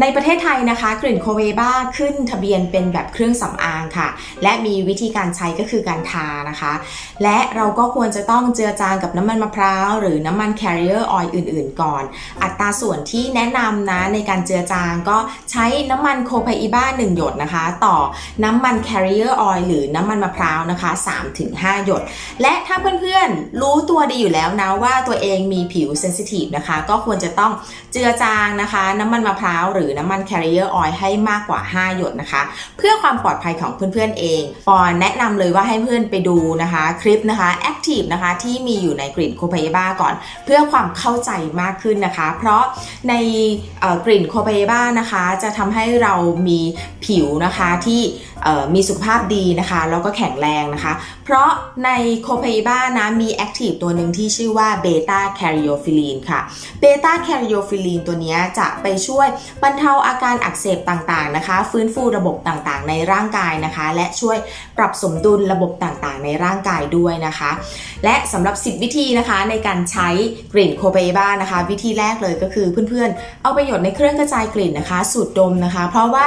ในประเทศไทยนะคะกลิ่นโคเวบ้าขึ้นทะเบียนเป็นแบบเครื่องสำอางค่ะ และมีวิธีการใช้ก็คือการทานะคะ และเราก็ควรจะต้องเจือจางกับน้ำมันมะพร้าว หรือน้ำมัน carrier oil อื่น ๆ ก่อน อัตราส่วนที่แนะนำนะในการเจือจางก็ใช้น้ำมันโคไพอีบ้า1หยดนะคะ ต่อน้ำมัน carrier oil หรือน้ำมันมะพร้าวนะคะ 3-5 หยด และถ้าเพื่อนๆรู้ตัวดีอยู่แล้วนะว่าตัวเองมีผิวเซนซิทีฟนะคะก็ควรจะต้องเจือจางนะคะ น้ำมันมะพร้าวหรือน้ำมัน carrier oil ให้มากกว่า 5 หยดนะคะ เพื่อความปลอดภัยของเพื่อนๆเองปอนแนะนำเลยว่าให้เพื่อนไปดูนะคะคลิปนะคะ Active นะคะที่มีอยู่ในกลิ่นโคไพยบ้าก่อน เพื่อความเข้าใจมากขึ้นนะคะ เพราะในกลิ่นโคไพยบ้านะคะ จะทำให้เรามีผิวนะคะที่มีสุขภาพดีนะคะ แล้วก็แข็งแรงนะคะ เพราะในโคไพยบ้านะมีแอคทีฟตัวหนึ่งที่ชื่อว่าเบต้าแคริโอฟิลีนค่ะเบต้าแคริโอฟิลีนตัวนี้จะไปช่วยบรรเทาอาการอักเสบต่างๆนะคะ ฟื้นฟูระบบต่างๆ ในร่างกายนะคะ และช่วยปรับสมดุลระบบต่างๆ ในร่างกายด้วยนะคะ และสำหรับ 10 วิธีนะคะในการใช้กลิ่นโคเปบ้านะคะ วิธีแรกเลยก็คือเพื่อนๆ เอาไปหยดในเครื่องกระจายกลิ่นนะคะ สูดดมนะคะ เพราะว่า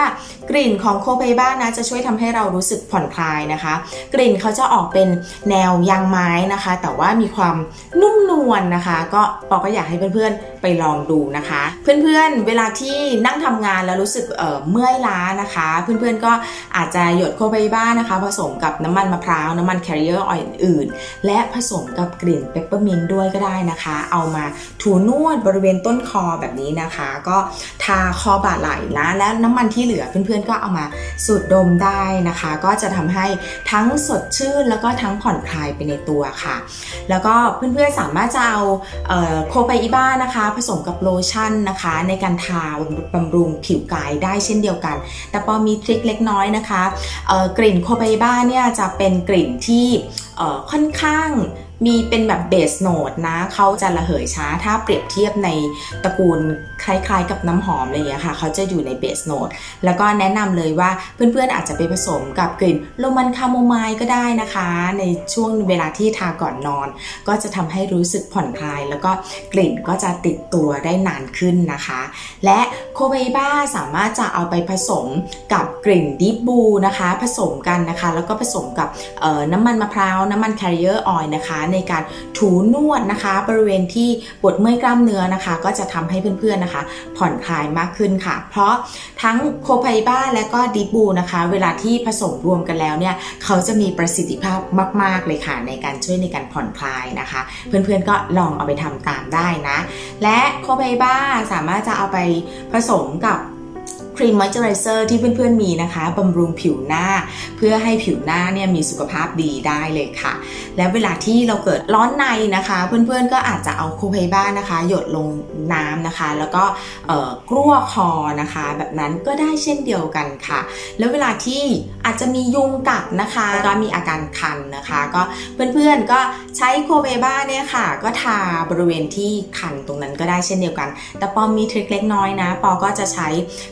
กลิ่นของโคเปบ้านะจะช่วยทำให้เรารู้สึกผ่อนคลายนะคะ กลิ่นเขาจะออกเป็นแนวยางไม้นะคะ แต่ว่ามีความนุ่มนวลนะคะ ก็ปอก็อยากให้เพื่อนๆไปลองดูนะคะ เพื่อนๆเวลาที่นั่งทำงานแล้วรู้สึกเอ่อเมื่อยล้านะคะ เพื่อนๆก็อาจจะหยดโคเปบ้านะคะ ผสมกับน้ำมันมะพร้าวน้ำมันแคริเออร์ออยอื่นๆ และผสมกับกลิ่นเปปเปอร์มินด้วยก็ได้นะคะ เอามาถูนวดบริเวณต้นคอแบบนี้นะคะ ก็ทาคอบ่าไหล่นะ และน้ำมันที่เหลือเพื่อนๆก็เอามาสูดดมได้นะคะ ก็จะทำให้ทั้งสดชื่นแล้วก็ทั้งผ่อนคลายไปในตัวค่ะ แล้วก็เพื่อนๆสามารถจะเอาเอ่อโคไปอีบ้านะคะ ผสมกับโลชั่นนะคะ ในการทาบำรุงผิวกายได้เช่นเดียวกัน แต่ปอมีทริคเล็กน้อยนะคะเอ่อกลิ่นโคไปอีบ้าเนี่ยจะเป็นกลิ่นที่เอ่อค่อนข้าง มีเป็นแบบเบสโนดนะ เขาจะระเหยช้า ถ้าเปรียบเทียบในตระกูลคล้ายๆ กับน้ำหอมอะไรอย่างเงี้ยค่ะ เขาจะอยู่ในเบสโนด แล้วก็แนะนำเลยว่าเพื่อนๆอาจจะไปผสมกับกลิ่นโรมันคาโมไมล์ก็ได้นะคะ ในช่วงเวลาที่ทาก่อนนอน ก็จะทำให้รู้สึกผ่อนคลาย แล้วก็กลิ่นก็จะติดตัวได้นานขึ้นนะคะ และโคเบบ้าสามารถจะเอาไปผสมกับกลิ่นดิบบูนะคะ ผสมกันนะคะ แล้วก็ผสมกับน้ำมันมะพร้าว น้ำมันแคริเออร์ออยนะคะในการถูนวดนะคะ บริเวณที่ปวดเมื่อยกล้ามเนื้อนะคะ ก็จะทำให้เพื่อนๆนะคะ ผ่อนคลายมากขึ้นค่ะ เพราะทั้งโคไพบ้าและก็ดิบูนะคะ เวลาที่ผสมรวมกันแล้วเนี่ยเขาจะมีประสิทธิภาพมาก ๆ เลยค่ะ ในการช่วยในการผ่อนคลายนะคะ เพื่อนๆก็ลองเอาไปทำตามได้นะ และโคไพบ้าสามารถจะเอาไปผสมกับ ครีมมอยเจอไรเซอร์ที่เพื่อนๆมีนะคะบำรุงผิวหน้า เพื่อให้ผิวหน้าเนี่ยมีสุขภาพดีได้เลยค่ะ และเวลาที่เราเกิดร้อนในนะคะ เพื่อนๆก็อาจจะเอาโคไพบ้านะคะ หยดลงน้ำนะคะ แล้วก็เอ่อกลั้วคอนะคะ แบบนั้นก็ได้เช่นเดียวกันค่ะ แล้วเวลาที่อาจจะมียุงกัดนะคะก็มีอาการคันนะคะ ก็เพื่อนๆก็ใช้โคเบบ้าเนี่ยค่ะ ก็ทาบริเวณที่คันตรงนั้นก็ได้เช่นเดียวกัน แต่ปอมีทริคเล็กน้อยนะ ปอก็จะใช้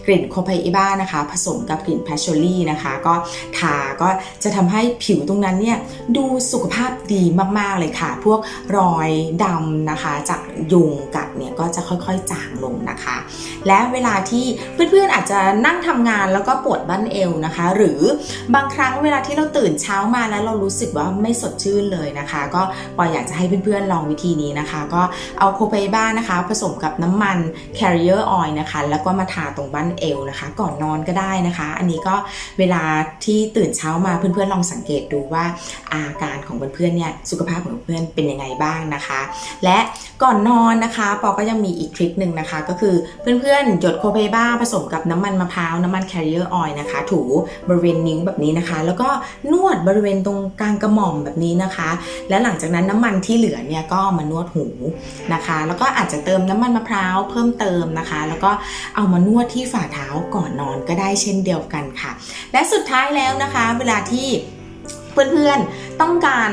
กลิ่นโคเบบ้านะคะ ผสมกับกลิ่นแพชชอรี่นะคะ ก็ทาก็จะทำให้ผิวตรงนั้นเนี่ยดูสุขภาพดีมากๆเลยค่ะ พวกรอยดำนะคะ จากยุงกัดเนี่ยก็จะค่อยๆจางลงนะคะ และเวลาที่เพื่อนๆอาจจะนั่งทำงานแล้วก็ปวดบั้นเอวนะคะ หรือบางครั้งเวลาที่เราตื่นเช้ามาแล้วเรารู้สึกว่าไม่สดชื่นเลยนะคะ ก็ปอยอยากจะให้เพื่อนๆลองวิธีนี้นะคะ ก็เอาโคเปบ้านะคะ ผสมกับน้ำมัน carrier oil นะคะ แล้วก็มาทาตรงบั้นเอวนะคะ ก่อนนอนก็ได้นะคะ อันนี้ก็เวลาที่ตื่นเช้ามาเพื่อนๆลองสังเกตดูว่าอาการของเพื่อนๆเนี่ยสุขภาพของเพื่อนเป็นยังไงบ้างนะคะ และก่อนนอนนะคะปอก็ยังมีอีกทริคหนึ่งนะคะ ก็คือเพื่อนๆ หยดโคเปบ้าผสมกับน้ำมันมะพร้าวน้ำมัน carrier oil นะคะ ถูบริเวณนิ้วแบบนี้นะคะ แล้วก็นวดบริเวณตรงกลางกระหม่อมแบบนี้นะคะ และหลังจากนั้นน้ำมันที่เหลือเนี่ยก็มานวดหูนะคะ แล้วก็อาจจะเติมน้ำมันมะพร้าวเพิ่มเติมนะคะ แล้วก็เอามานวดที่ฝ่าเท้าก่อนนอนก็ได้เช่นเดียวกันค่ะ และสุดท้ายแล้วนะคะ เวลาที่ เพื่อนๆ ต้องการ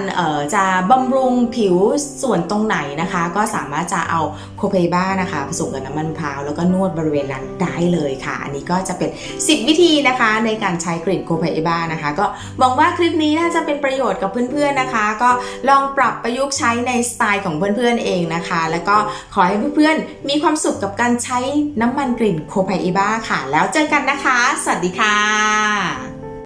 จะบำรุงผิวส่วนตรงไหนนะคะ ก็สามารถจะเอาโคเพบ้านะคะ ผสมกับน้ำมันมะพร้าวแล้วก็นวดบริเวณนั้นได้เลยค่ะ อันนี้ก็จะเป็น 10 วิธีนะคะในการใช้กลิ่นโคเพบ้านะคะ ก็หวังว่าคลิปนี้น่าจะเป็นประโยชน์กับเพื่อนๆนะคะ ก็ลองปรับประยุกต์ใช้ในสไตล์ของเพื่อนๆเองนะคะ แล้วก็ขอให้เพื่อนๆมีความสุขกับการใช้น้ำมันกลิ่นโคเพบ้าค่ะ แล้วเจอกันนะคะ สวัสดีค่ะ